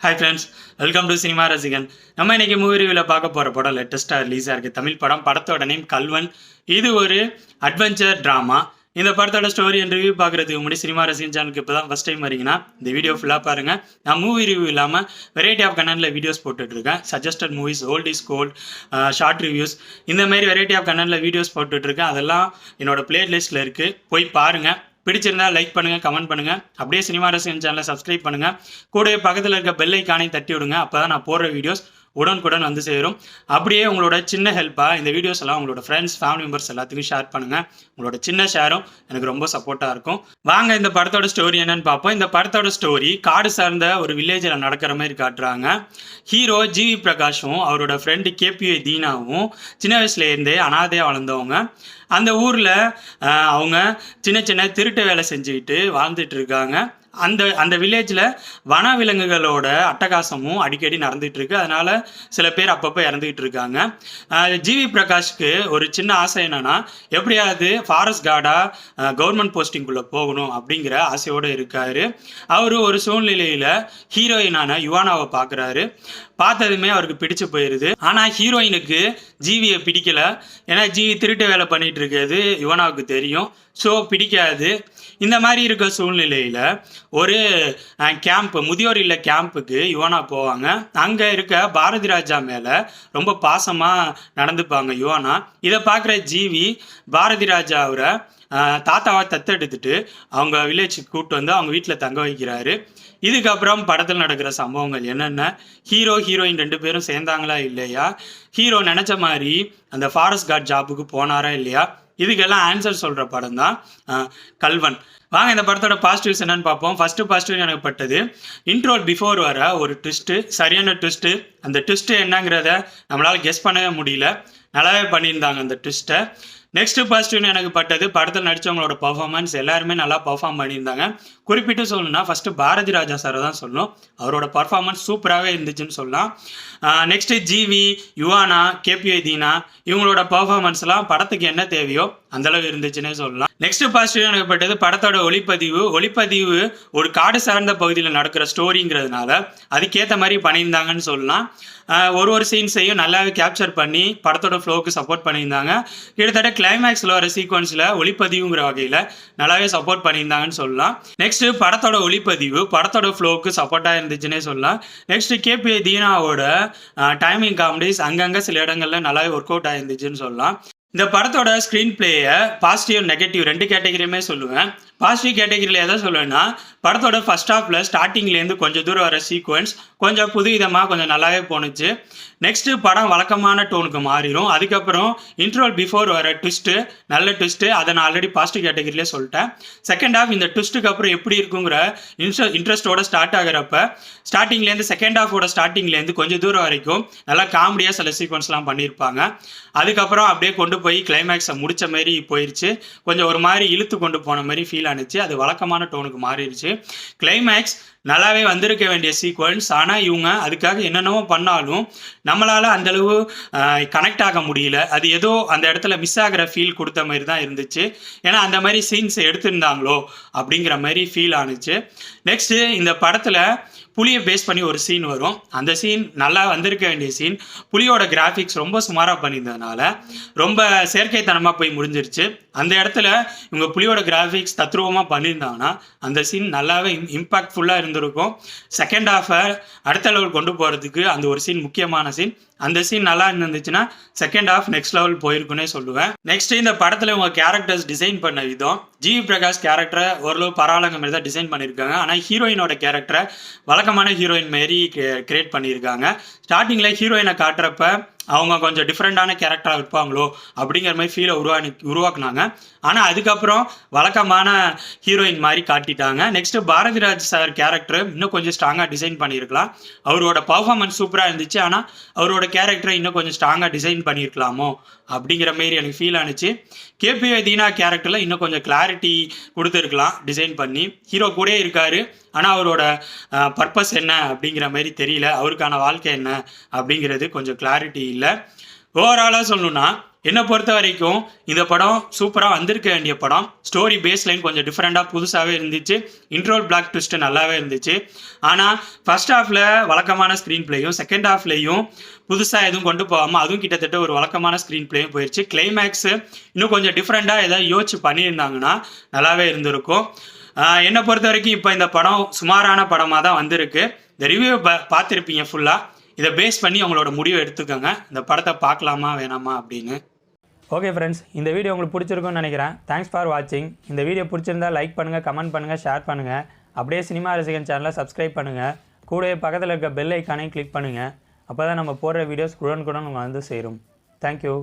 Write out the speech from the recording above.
Hi friends welcome to cinema Rasigan நம்ம இன்னைக்கு movie ரிவியூவில் பார்க்க போகிற படம் லேட்டஸ்ட்டாக ரிலீஸாக இருக்குது தமிழ் படம் படத்தோட நேம் கல்வன். இது ஒரு அட்வென்ச்சர் ட்ராமா இந்த படத்தோட ஸ்டோரி அண்ட் ரிவ்யூ பார்க்குறதுக்கு முன்னாடி சினிமா ரசிகன் சேனலுக்கு இப்போ தான் ஃபஸ்ட் டைம் வரீங்கன்னா இந்த வீடியோ ஃபுல்லாக பாருங்கள் நான் மூவி ரிவ்யூ இல்லாமல் வெரைட்டி ஆஃப் கண்டென்ட்டில் வீடியோஸ் போட்டுட்ருக்கேன் suggested movies old is gold short reviews இந்த மாதிரி வெரைட்டி ஆஃப் கண்டென்ட்டில் வீடியோஸ் போட்டுட்ருக்கேன் அதெல்லாம் என்னோடய பிளேலிஸ்ட்டில் இருக்குது போய் பாருங்கள் பிடிச்சிருந்தா லைக் பண்ணுங்க கமெண்ட் பண்ணுங்கள் அப்படியே சினிமா ரசிகன் சேனலை சப்ஸ்கிரைப் பண்ணுங்கள் கூடவே பக்கத்தில் இருக்க பெல் ஐக்கானையும் தட்டி விடுங்க. அப்போ தான் நான் போடுற வீடியோஸ் உடனுக்குடன் வந்து சேரும். அப்படியே உங்களோட சின்ன ஹெல்ப்பாக இந்த வீடியோஸ் எல்லாம் உங்களோட ஃப்ரெண்ட்ஸ் ஃபேமிலி மெம்பர்ஸ் எல்லாத்துக்கும் ஷேர் பண்ணுங்க. உங்களோட சின்ன ஷேரும் எனக்கு ரொம்ப சப்போர்ட்டாக இருக்கும். வாங்க இந்த படத்தோட ஸ்டோரி என்னன்னு பார்ப்போம். இந்த படத்தோட ஸ்டோரி காடு சார்ந்த ஒரு வில்லேஜில் நடக்கிற மாதிரி காட்டுறாங்க. ஹீரோ ஜிவி பிரகாஷும் அவரோட ஃப்ரெண்டு கேபிஏ தீனாவும் சின்ன வயசுலேருந்தே அனாதையாக வளர்ந்தவங்க. அந்த ஊரில் அவங்க சின்ன சின்ன திருட்டு வேலை செஞ்சுக்கிட்டு வாழ்ந்துட்டு இருக்காங்க. அந்த அந்த வில்லேஜில் வனவிலங்குகளோட அட்டகாசமும் அடிக்கடி நடந்துகிட்டு இருக்கு அதனால சில பேர் அப்பப்போ இறந்துகிட்டு இருக்காங்க ஜிவி பிரகாஷ்க்கு ஒரு சின்ன ஆசை என்னன்னா எப்படியாவது ஃபாரஸ்ட் கார்டாக கவர்மெண்ட் போஸ்டிங்குள்ளே போகணும் அப்படிங்கிற ஆசையோடு இருக்காரு. அவர் ஒரு சூழ்நிலையில் ஹீரோயினான யுவானாவை பார்க்குறாரு. பார்த்ததுமே அவருக்கு பிடிச்சு போயிடுது ஆனால் ஹீரோயினுக்கு ஜீவியை பிடிக்கல. ஏன்னா ஜீவி திருட்டு வேலை பண்ணிட்டு இருக்கிறது யுவனாவுக்கு தெரியும். ஸோ பிடிக்காது. இந்த மாதிரி இருக்க சூழ்நிலையில் ஒரு கேம்ப் முதியோர் இல்ல கேம்புக்கு யுவனா போவாங்க. அங்கே இருக்க பாரதி ராஜா மேலே ரொம்ப பாசமாக நடந்துப்பாங்க யுவனா. இதை பார்க்குற ஜீவி பாரதி ராஜா அவரை தாத்தாவை தத்தெடுத்துட்டு அவங்க வில்லேஜுக்கு கூப்பிட்டு வந்து அவங்க வீட்டில் தங்க வைக்கிறாரு. இதுக்கப்புறம் படத்தில் நடக்கிற சம்பவங்கள் என்னென்ன? ஹீரோ ஹீரோயின் ரெண்டு பேரும் சேர்ந்தாங்களா இல்லையா? ஹீரோ நினச்ச மாதிரி அந்த ஃபாரஸ்ட் கார்ட் ஜாப்புக்கு போனாரா இல்லையா? இதுக்கெல்லாம் ஆன்சர் சொல்கிற படம் தான் கல்வன். வாங்க இந்த படத்தோட பாசிட்டிவ்ஸ் என்னன்னு பார்ப்போம். ஃபஸ்ட்டு பாசிட்டிவ் எனக்கு பட்டது இன்ட்ரோல் பிஃபோர் வர ஒரு ட்விஸ்ட்டு சரியான ட்விஸ்ட்டு அந்த ட்விஸ்ட்டு என்னங்கிறத நம்மளால் கெஸ் பண்ணவே முடியல. நல்லாவே பண்ணியிருந்தாங்க அந்த ட்விஸ்ட்டை நெக்ஸ்ட் பாசிட்டிவ்னு எனக்கு பட்டது. படத்தில் நடித்தவங்களோட பர்ஃபார்மன்ஸ் எல்லாருமே நல்லா பர்ஃபார்ம் பண்ணியிருந்தாங்க. குறிப்பிட்டு சொல்லணும்னா ஃபஸ்ட்டு பாரதி ராஜா சாரை தான் சொல்லணும். அவரோட பர்ஃபார்மன்ஸ் சூப்பராகவே இருந்துச்சுன்னு சொல்லலாம். நெக்ஸ்ட்டு ஜிவி யுவானா கேபிஐ தீனா இவங்களோட பர்ஃபார்மன்ஸ்லாம் படத்துக்கு என்ன தேவையோ அந்த அளவு இருந்துச்சுன்னே சொல்லலாம். நெக்ஸ்ட் பாசிட்டிவ் எனக்கு பட்டது படத்தோட ஒளிப்பதிவு. ஒளிப்பதிவு ஒரு காடு சார்ந்த பகுதியில் நடக்கிற ஸ்டோரிங்கிறதுனால அதுக்கேற்ற மாதிரி பண்ணியிருந்தாங்கன்னு சொல்லலாம். ஒரு ஒரு சீன்ஸையும் நல்லாவே கேப்சர் பண்ணி படத்தோட ஃப்ளோவுக்கு சப்போர்ட் பண்ணியிருந்தாங்க. கிட்டத்தட்ட கிளைமேக்ஸில் வர சீக்வன்ஸில் ஒளிப்பதிவுங்கிற வகையில் நல்லாவே சப்போர்ட் பண்ணியிருந்தாங்கன்னு சொல்லலாம். நெக்ஸ்ட் படத்தோட ஒளிப்பதிவு படத்தோட ஃப்ளோவுக்கு சப்போர்ட்டாக இருந்துச்சுன்னே சொல்லலாம். நெக்ஸ்ட் கேபி தீனாவோட டைமிங் காமெடிஸ் அங்கங்கே சில இடங்கள்ல நல்லாவே ஒர்க் அவுட் ஆயிருந்துச்சுன்னு சொல்லலாம். இந்த படத்தோட ஸ்க்ரீன் பிளேயை பாசிட்டிவ் நெகட்டிவ் ரெண்டு கேட்டகரியுமே சொல்லுவேன். பாசிட்டிவ் கேட்டகரியில் எதை சொல்லுவேன்னா படத்தோட ஃபர்ஸ்ட் ஹாஃபில் ஸ்டார்டிங்லேருந்து கொஞ்சம் தூரம் வர சீக்வன்ஸ் கொஞ்சம் புது விதமாக கொஞ்சம் நல்லாவே போணுச்சு. நெக்ஸ்ட்டு படம் வழக்கமான டோனுக்கு மாறிடும் அதுக்கப்புறம் இன்ட்ரோல் பிஃபோர் வர ட்விஸ்ட்டு நல்ல ட்விஸ்ட்டு அதை நான் ஆல்ரெடி பாசிட்டிவ் கேட்டகரியிலே சொல்லிட்டேன். செகண்ட் ஹாஃப் இந்த ட்விஸ்ட்டுக்கு அப்புறம் எப்படி இருக்குங்கிற இன்ட்ரெ இன்ட்ரெஸ்ட்டோட ஸ்டார்ட் ஆகிறப்ப ஸ்டார்டிங்லேருந்து செகண்ட் ஹாஃபோட ஸ்டார்டிங்லேருந்து கொஞ்சம் தூரம் வரைக்கும் நல்லா காமெடியாக சில சீக்வன்ஸ்லாம் பண்ணியிருப்பாங்க. அதுக்கப்புறம் அப்படியே கொண்டு போய் கிளைமேக்ஸை முடிச்ச மாதிரி போயிருச்சு. கொஞ்சம் ஒரு மாதிரி இழுத்து கொண்டு போன மாதிரி ஃபீல் ஆனுச்சு. அது வழக்கமான டோனுக்கு மாறிடுச்சு. கிளைமேக்ஸ் நல்லாவே வந்திருக்க வேண்டிய சீக்வன்ஸ் ஆனால் இவங்க அதுக்காக என்னென்னவோ பண்ணாலும் நம்மளால் அந்தளவு கனெக்ட் ஆக முடியல. அது ஏதோ அந்த இடத்துல மிஸ் ஆகிற ஃபீல் கொடுத்த மாதிரி தான் இருந்துச்சு. ஏன்னா அந்த மாதிரி சீன்ஸ் எடுத்திருந்தாங்களோ அப்படிங்கிற மாதிரி ஃபீல் ஆனுச்சு. நெக்ஸ்ட்டு இந்த படத்தில் புளியை பேஸ் பண்ணி ஒரு சீன் வரும். அந்த சீன் நல்லா வந்திருக்க வேண்டிய சீன் புலியோட கிராஃபிக்ஸ் ரொம்ப சுமாராக பண்ணியிருந்ததுனால ரொம்ப செயற்கைத்தனமாக போய் முடிஞ்சிருச்சு. அந்த இடத்துல இவங்க புலியோட கிராஃபிக்ஸ் தத்ரூபமாக பண்ணியிருந்தாங்கன்னா அந்த சீன் நல்லாவே இம்பாக்ட்ஃபுல்லாக இருந்திருக்கும். செகண்ட் ஹாஃபை அடுத்த லெவல் கொண்டு போகிறதுக்கு அந்த ஒரு சீன் முக்கியமான சீன் அந்த சீன் நல்லா இருந்துச்சுன்னா செகண்ட் ஹாஃப் நெக்ஸ்ட் லெவல் போயிருக்குன்னே சொல்லுவேன். நெக்ஸ்ட் இந்த படத்தில் இவங்க கேரக்டர்ஸ் டிசைன் பண்ண விதம் ஜிவி பிரகாஷ் கேரக்டரை ஓரளவு பரவாயில்லங்க மாதிரி தான் டிசைன் பண்ணியிருக்காங்க. ஆனால் ஹீரோயினோட கேரக்டரை வழக்கமான ஹீரோயின் மாரி கிரியேட் பண்ணியிருக்காங்க. ஸ்டார்டிங்கில் ஹீரோயினை காட்டுறப்ப அவங்க கொஞ்சம் டிஃப்ரெண்ட்டான கேரக்டராக இருப்பாங்களோ அப்படிங்கிற மாதிரி ஃபீலை உருவானி உருவாக்குனாங்க. ஆனால் அதுக்கப்புறம் வழக்கமான ஹீரோயின் மாதிரி காட்டிட்டாங்க. நெக்ஸ்ட் பாரதிராஜ் சார் கேரக்டர் இன்னும் கொஞ்சம் ஸ்ட்ராங்காக டிசைன் பண்ணியிருக்கலாம். அவரோட பர்ஃபார்மன்ஸ் சூப்பராக இருந்துச்சு. ஆனால் அவரோட கேரக்டரை இன்னும் கொஞ்சம் ஸ்ட்ராங்காக டிசைன் பண்ணியிருக்கலாமோ அப்படிங்கிற மாரி எனக்கு ஃபீல் ஆனுச்சு. கேபி தீனா கேரக்டரில் இன்னும் கொஞ்சம் கிளாரிட்டி கொடுத்துருக்கலாம் டிசைன் பண்ணி. ஹீரோ கூட இருக்காரு. ஆனால் அவரோட பர்பஸ் என்ன அப்படிங்கிற மாதிரி தெரியல. அவருக்கான வாழ்க்கை என்ன அப்படிங்கிறது கொஞ்சம் கிளாரிட்டி இல்லை. ஓவராலாக சொல்லணும்னா என்னை பொறுத்த வரைக்கும் இந்த படம் சூப்பராக வந்திருக்க வேண்டிய படம். ஸ்டோரி பேஸ் லைன் கொஞ்சம் டிஃப்ரெண்ட்டாக புதுசாகவே இருந்துச்சு. இன்ட்ரோல் பிளாக் ட்விஸ்ட்டு நல்லாவே இருந்துச்சு. ஆனால் ஃபர்ஸ்ட் ஹாஃபில் வழக்கமான ஸ்க்ரீன் பிளேயும் செகண்ட் ஹாஃப்லேயும் புதுசாக எதுவும் கொண்டு போகாமல் அதுவும் கிட்டத்தட்ட ஒரு வழக்கமான ஸ்க்ரீன் பிளேயும் போயிடுச்சு கிளைமேக்ஸு இன்னும் கொஞ்சம் டிஃப்ரெண்ட்டாக ஏதாவது யோசிச்சு பண்ணியிருந்தாங்கன்னா நல்லாவே இருந்திருக்கும். என்னை பொறுத்த வரைக்கும் இப்போ இந்த படம் சுமாரான படமாக தான் வந்திருக்கு. இந்த ரிவ்யூ பார்த்துருப்பீங்க ஃபுல்லாக இதை பேஸ் பண்ணி உங்களோட முடிவை எடுத்துக்கோங்க. இந்த படத்தை பார்க்கலாமா வேணாமா அப்படின்னு. ஓகே ஃப்ரெண்ட்ஸ் இந்த வீடியோ உங்களுக்கு பிடிச்சிருக்கும்னு நினைக்கிறேன். தேங்க்ஸ் ஃபார் வாட்சிங் இந்த வீடியோ பிடிச்சிருந்தா லைக் பண்ணுங்கள் கமெண்ட் பண்ணுங்கள் ஷேர் பண்ணுங்கள் அப்படியே சினிமா ரசிகன் சேனலை சப்ஸ்கிரைப் பண்ணுங்கள் கூடவே பக்கத்தில் இருக்க பெல் ஐக்கானையும் கிளிக் பண்ணுங்கள் அப்போ தான் நம்ம போடுற வீடியோஸ் குடன் உங்களை வந்து சேரும். தேங்க்யூ